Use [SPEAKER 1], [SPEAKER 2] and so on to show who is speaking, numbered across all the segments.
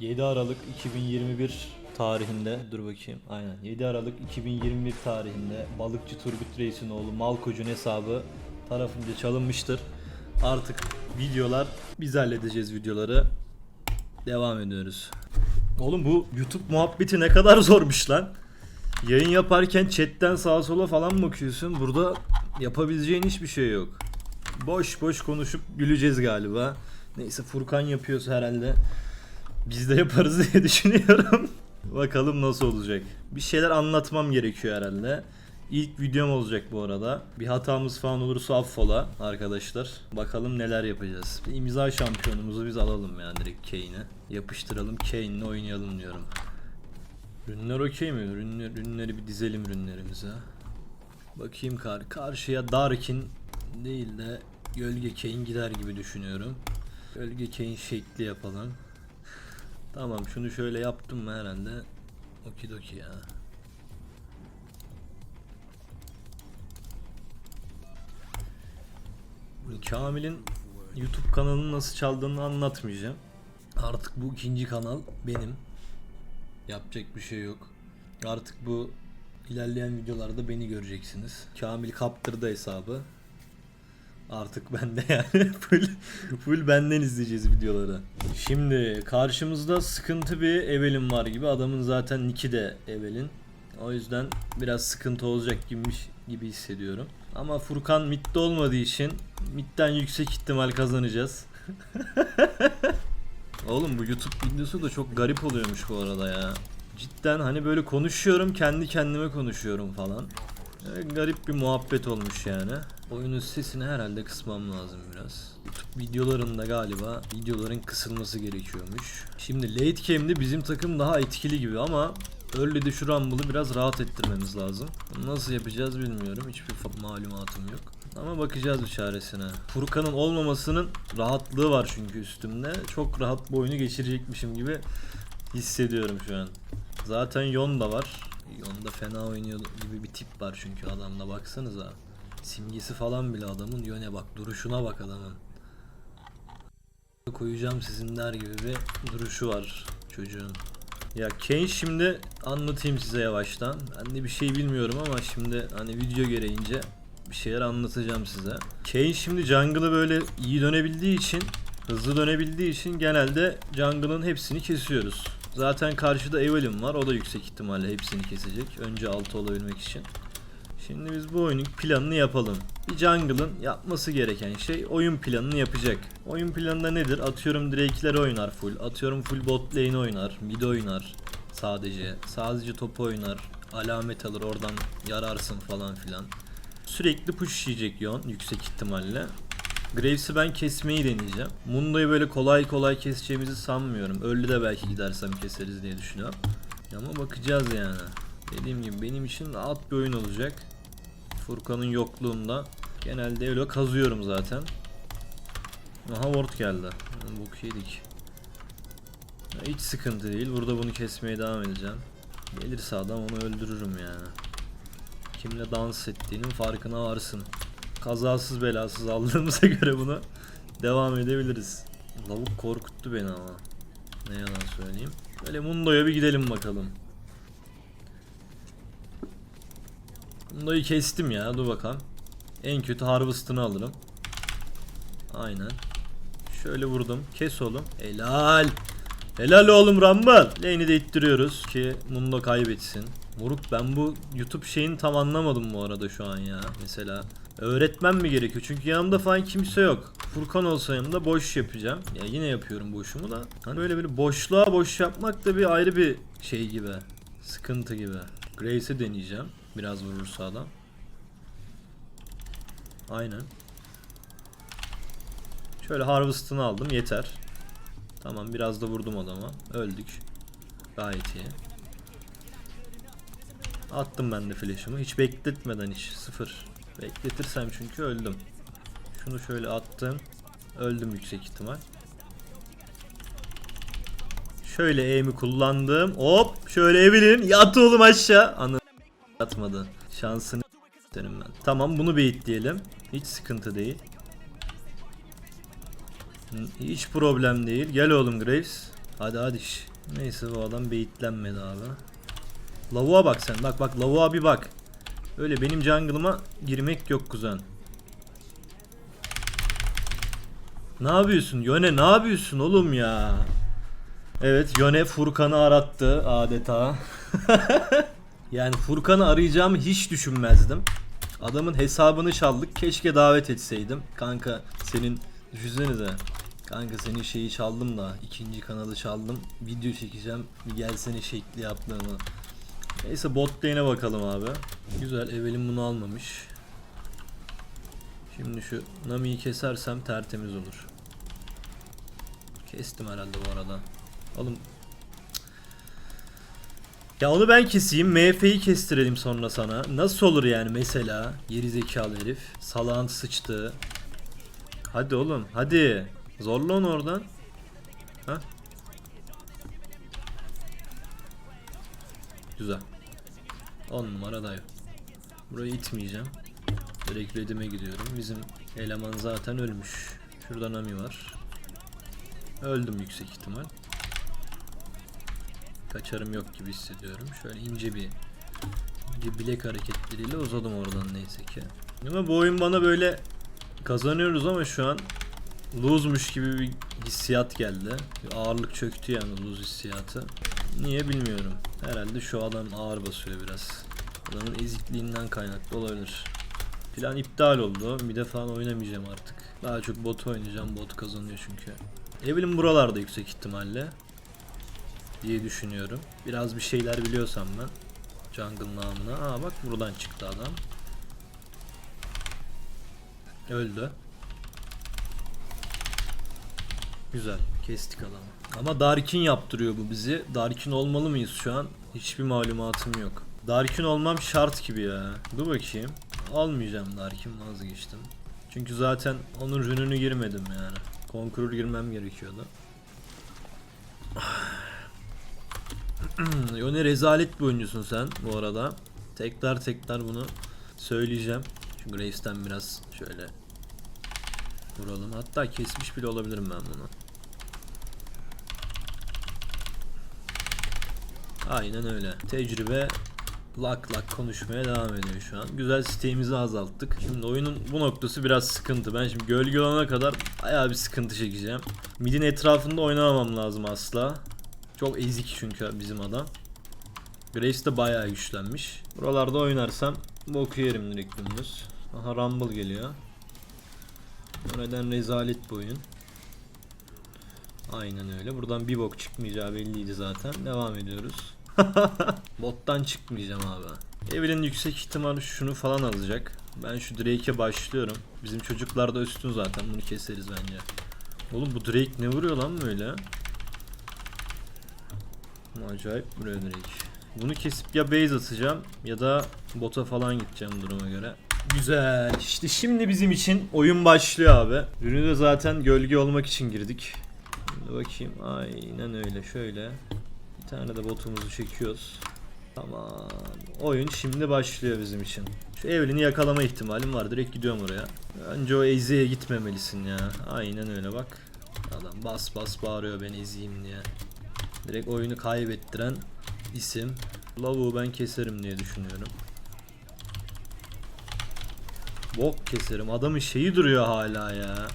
[SPEAKER 1] 7 Aralık 2021 tarihinde dur bakayım aynen 7 Aralık 2021 tarihinde balıkçı Turgut Reis'in oğlu Malkoç'un hesabı tarafınca çalınmıştır. Artık videolar biz halledeceğiz videoları. Devam ediyoruz. Oğlum bu YouTube muhabbeti ne kadar zormuş lan. Yayın yaparken chatten sağa sola falan bakıyorsun. Burada yapabileceğin hiçbir şey yok. Boş boş konuşup güleceğiz galiba. Neyse Furkan yapıyorsa herhalde biz de yaparız diye düşünüyorum. Bakalım nasıl olacak. Bir şeyler anlatmam gerekiyor herhalde. İlk videom olacak bu arada. Bir hatamız falan olursa affola arkadaşlar. Bakalım neler yapacağız. Bir imza şampiyonumuzu biz alalım yani direkt Kane'e. Yapıştıralım Kane'le oynayalım diyorum. Ürünler okey mi? Ürünler, ürünleri bir dizelim ürünlerimize. Bakayım kar karşıya Darkin değil de Gölge Kane gider gibi düşünüyorum. Gölge Kane şekli yapalım. Tamam şunu şöyle yaptım mı herhalde. Okidoki ya. Kamil'in YouTube kanalını nasıl çaldığını anlatmayacağım. Artık bu ikinci kanal benim. Yapacak bir şey yok. Artık bu ilerleyen videolarda beni göreceksiniz. Kamil kaptırdı hesabı. Artık bende yani full, full benden izleyeceğiz videoları. Şimdi karşımızda sıkıntı bir Evelyn var gibi. Adamın zaten nicki de Evelyn. O yüzden biraz sıkıntı olacak gibiymiş gibi hissediyorum. Ama Furkan midde olmadığı için midden yüksek ihtimal kazanacağız. Oğlum bu YouTube videosu da çok garip oluyormuş bu arada ya. Cidden hani böyle konuşuyorum kendi kendime konuşuyorum falan. Ee, garip bir muhabbet olmuş yani. Oyunun sesini herhalde kısmam lazım biraz. YouTube videolarında galiba videoların kısılması gerekiyormuş. Şimdi late game'de bizim takım daha etkili gibi ama Early'de şu Rumble'ı biraz rahat ettirmemiz lazım. Nasıl yapacağız bilmiyorum. Hiçbir malumatım yok. Ama bakacağız bir çaresine. Furkan'ın olmamasının rahatlığı var çünkü üstümde. Çok rahat bu oyunu geçirecekmişim gibi hissediyorum şu an. Zaten Yon da var. Yon'da fena oynuyor gibi bir tip var çünkü adamda baksanıza. Simgesi falan bile adamın yöne bak duruşuna bak adamın. Koyacağım sizin der gibi bir duruşu var çocuğun. Ya Kane şimdi anlatayım size yavaştan. Ben de bir şey bilmiyorum ama şimdi hani video gereğince bir şeyler anlatacağım size. Kane şimdi jungle'ı böyle iyi dönebildiği için, hızlı dönebildiği için genelde jungle'ın hepsini kesiyoruz. Zaten karşıda Evelyn var. O da yüksek ihtimalle hepsini kesecek. Önce altı olabilmek için. Şimdi biz bu oyunun planını yapalım. Bir jungle'ın yapması gereken şey oyun planını yapacak. Oyun planında nedir? Atıyorum Drake'ler oynar full. Atıyorum full bot lane oynar. Mid oynar. Sadece. Sadece top oynar. Alamet alır oradan yararsın falan filan. Sürekli push yiyecek Yon yüksek ihtimalle. Graves'i ben kesmeyi deneyeceğim. Mundo'yu böyle kolay kolay keseceğimizi sanmıyorum. Early de belki gidersem keseriz diye düşünüyorum. Ama bakacağız yani. Dediğim gibi benim için rahat bir oyun olacak. Furkan'ın yokluğunda genelde öyle kazıyorum zaten. Aha ward geldi. Bok yedik. Hiç sıkıntı değil. Burada bunu kesmeye devam edeceğim. Gelirse adam onu öldürürüm yani. Kimle dans ettiğinin farkına varsın. Kazasız belasız aldığımıza göre bunu devam edebiliriz. Lavuk korkuttu beni ama. Ne yalan söyleyeyim. Böyle Mundo'ya bir gidelim bakalım. Mundo'yu kestim ya dur bakalım. En kötü Harvest'ını alırım. Aynen. Şöyle vurdum. Kes oğlum. Helal. Helal oğlum Rumble. Lane'i de ittiriyoruz ki Mundo kaybetsin. Moruk ben bu YouTube şeyini tam anlamadım bu arada şu an ya. Mesela öğretmem mi gerekiyor? Çünkü yanımda falan kimse yok. Furkan olsa yanımda boş yapacağım. Ya yine yapıyorum boşumu da. Hani böyle bir boşluğa boş yapmak da bir ayrı bir şey gibi. Sıkıntı gibi. Grace'i deneyeceğim. Biraz vurursa adam. Aynen. Şöyle Harvest'ını aldım yeter. Tamam biraz da vurdum adama. Öldük. Gayet iyi. Attım ben de flash'ımı. Hiç bekletmeden hiç. Sıfır. Bekletirsem çünkü öldüm. Şunu şöyle attım. Öldüm yüksek ihtimal. Şöyle aim'i kullandım. Hop şöyle Evelyn yat oğlum aşağı. Anı yatmadı. Şansını derim ben. Tamam bunu diyelim. Hiç sıkıntı değil. Hiç problem değil. Gel oğlum Graves. Hadi hadi. Neyse bu adam beyitlenmedi abi. Lavuğa bak sen. Bak bak lavuğa bir bak. Öyle benim jungle'ıma girmek yok kuzen. Ne yapıyorsun? Yone ne yapıyorsun oğlum ya? Evet Yone Furkan'ı arattı adeta. yani Furkan'ı arayacağımı hiç düşünmezdim. Adamın hesabını çaldık. Keşke davet etseydim. Kanka senin düşünsenize. Kanka senin şeyi çaldım da ikinci kanalı çaldım. Video çekeceğim. Bir gelsene şekli yaptığımı. Neyse bot lane'e bakalım abi. Güzel Evelyn bunu almamış. Şimdi şu Nami'yi kesersem tertemiz olur. Kestim herhalde bu arada. Oğlum ya onu ben keseyim. MF'yi kestirelim sonra sana. Nasıl olur yani mesela? Geri zekalı herif. Salağın sıçtı. Hadi oğlum hadi. Zorla onu oradan. Ha? Güzel. 10 numara dayı. Burayı itmeyeceğim. Direkt redime gidiyorum. Bizim eleman zaten ölmüş. Şurada Nami var. Öldüm yüksek ihtimal. Kaçarım yok gibi hissediyorum. Şöyle ince bir ince bilek hareketleriyle uzadım oradan neyse ki. Ama bu oyun bana böyle kazanıyoruz ama şu an lose'muş gibi bir hissiyat geldi. Bir ağırlık çöktü yani lose hissiyatı. Niye bilmiyorum. Herhalde şu adam ağır basıyor biraz. Adamın ezikliğinden kaynaklı olabilir. Plan iptal oldu. Bir defa oynamayacağım artık. Daha çok bot oynayacağım. Bot kazanıyor çünkü. Evelyn buralarda yüksek ihtimalle. Diye düşünüyorum. Biraz bir şeyler biliyorsam ben. Jungle namına. Aa bak buradan çıktı adam. Öldü. Güzel. Kestik adamı. Ama Darkin yaptırıyor bu bizi. Darkin olmalı mıyız şu an? Hiçbir malumatım yok. Darkin olmam şart gibi ya. Dur bakayım. Almayacağım Darkin vazgeçtim. Çünkü zaten onun rününü girmedim yani. Conqueror girmem gerekiyordu. Yone rezalet bir oyuncusun sen bu arada. Tekrar tekrar bunu söyleyeceğim. Çünkü Graves'ten biraz şöyle vuralım. Hatta kesmiş bile olabilirim ben bunu. Aynen öyle. Tecrübe lak lak konuşmaya devam ediyor şu an. Güzel siteğimizi azalttık. Şimdi oyunun bu noktası biraz sıkıntı. Ben şimdi gölge olana kadar bayağı bir sıkıntı çekeceğim. Midin etrafında oynamamam lazım asla. Çok ezik çünkü bizim adam. Grace de bayağı güçlenmiş. Buralarda oynarsam boku yerim direkt dümdüz. Aha Rumble geliyor. O neden rezalet bu oyun. Aynen öyle. Buradan bir bok çıkmayacağı belliydi zaten. Devam ediyoruz. Bottan çıkmayacağım abi. Evelyn yüksek ihtimal şunu falan alacak. Ben şu Drake'e başlıyorum. Bizim çocuklar da üstün zaten. Bunu keseriz bence. Oğlum bu Drake ne vuruyor lan böyle? Acayip vuruyor Drake. Bunu kesip ya base atacağım ya da bota falan gideceğim duruma göre. Güzel. İşte şimdi bizim için oyun başlıyor abi. Ürünü de zaten gölge olmak için girdik. Şimdi bakayım. Aynen öyle. Şöyle. Tane de botumuzu çekiyoruz. Tamam. Oyun şimdi başlıyor bizim için. Şu Evelyn'i yakalama ihtimalim var. Direkt gidiyorum oraya. Önce o Eze'ye gitmemelisin ya. Aynen öyle bak. Adam bas bas bağırıyor ben ezeyim diye. Direkt oyunu kaybettiren isim. Lavuğu ben keserim diye düşünüyorum. Bok keserim. Adamın şeyi duruyor hala ya.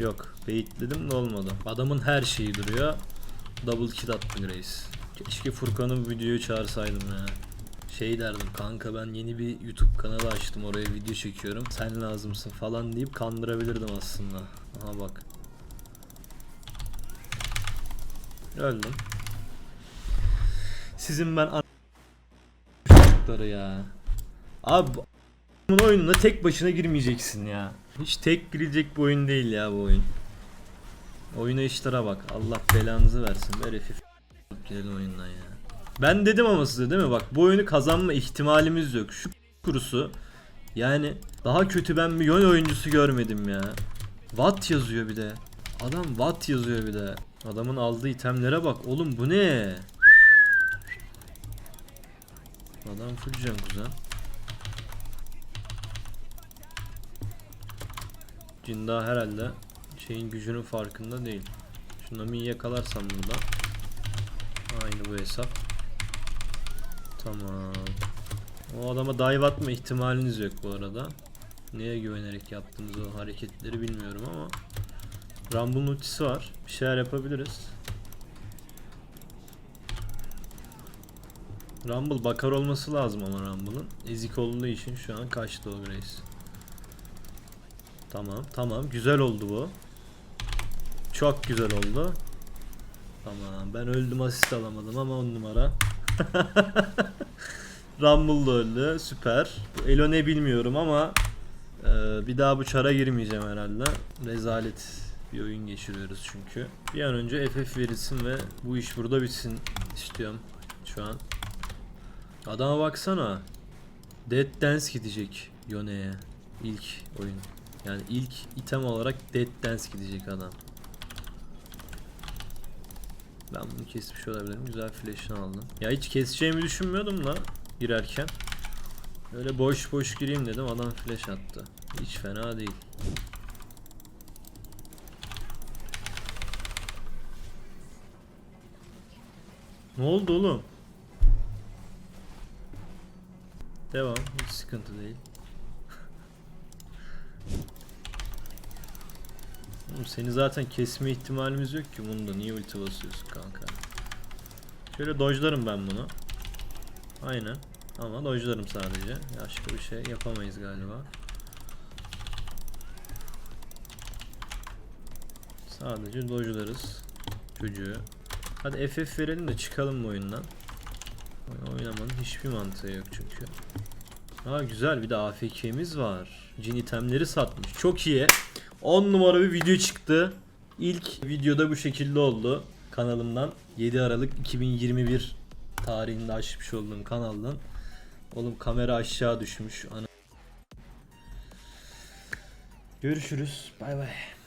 [SPEAKER 1] Yok. Beyitledim de olmadı. Adamın her şeyi duruyor. Double kill attı Grace. Keşke Furkan'ı bu videoyu çağırsaydım ya. Şey derdim kanka ben yeni bir YouTube kanalı açtım oraya video çekiyorum. Sen lazımsın falan deyip kandırabilirdim aslında. Aha bak. Öldüm. Sizin ben çocukları ya. Abi oyununa tek başına girmeyeceksin ya. Hiç tek girecek bir oyun değil ya bu oyun. Oyuna işlere bak. Allah belanızı versin. Böyle f- gidelim oyundan ya. Ben dedim ama size değil mi? Bak bu oyunu kazanma ihtimalimiz yok. Şu kurusu yani daha kötü ben bir yön oyuncusu görmedim ya. Watt yazıyor bir de. Adam Watt yazıyor bir de. Adamın aldığı itemlere bak. Oğlum bu ne? Adam full kuzen. Cin daha herhalde şeyin gücünün farkında değil. Şu Nami'yi yakalarsam burada. Aynı bu hesap. Tamam. O adama dive atma ihtimaliniz yok bu arada. Neye güvenerek yaptığınız o hareketleri bilmiyorum ama Rumble'ın ultisi var. Bir şeyler yapabiliriz. Rumble bakar olması lazım ama Rumble'ın. Ezik olduğu için şu an kaçtı o Grace. Tamam tamam güzel oldu bu. Çok güzel oldu. Tamam ben öldüm asist alamadım ama on numara. Rumble da öldü süper. Bu Elo ne bilmiyorum ama e, bir daha bu çara girmeyeceğim herhalde. Rezalet bir oyun geçiriyoruz çünkü. Bir an önce FF verilsin ve bu iş burada bitsin istiyorum şu an. Adama baksana. Dead Dance gidecek Yone'ye. İlk oyun. Yani ilk item olarak Dead Dance gidecek adam. Ben bunu kesmiş olabilirim. Güzel flash'ını aldım. Ya hiç keseceğimi düşünmüyordum da girerken. Öyle boş boş gireyim dedim. Adam flash attı. Hiç fena değil. Ne oldu oğlum? Devam. Hiç sıkıntı değil. Oğlum seni zaten kesme ihtimalimiz yok ki bunda. Niye ulti basıyorsun kanka? Şöyle dojlarım ben bunu. Aynen. Ama dojlarım sadece. Başka bir şey yapamayız galiba. Sadece dojlarız. Çocuğu. Hadi FF verelim de çıkalım bu oyundan. Oyun oynamanın hiçbir mantığı yok çünkü. Aa güzel bir de AFK'miz var. Cin itemleri satmış. Çok iyi. 10 numara bir video çıktı. İlk videoda bu şekilde oldu. Kanalımdan 7 Aralık 2021 tarihinde açmış olduğum kanaldan. Oğlum kamera aşağı düşmüş. Görüşürüz. Bay bay.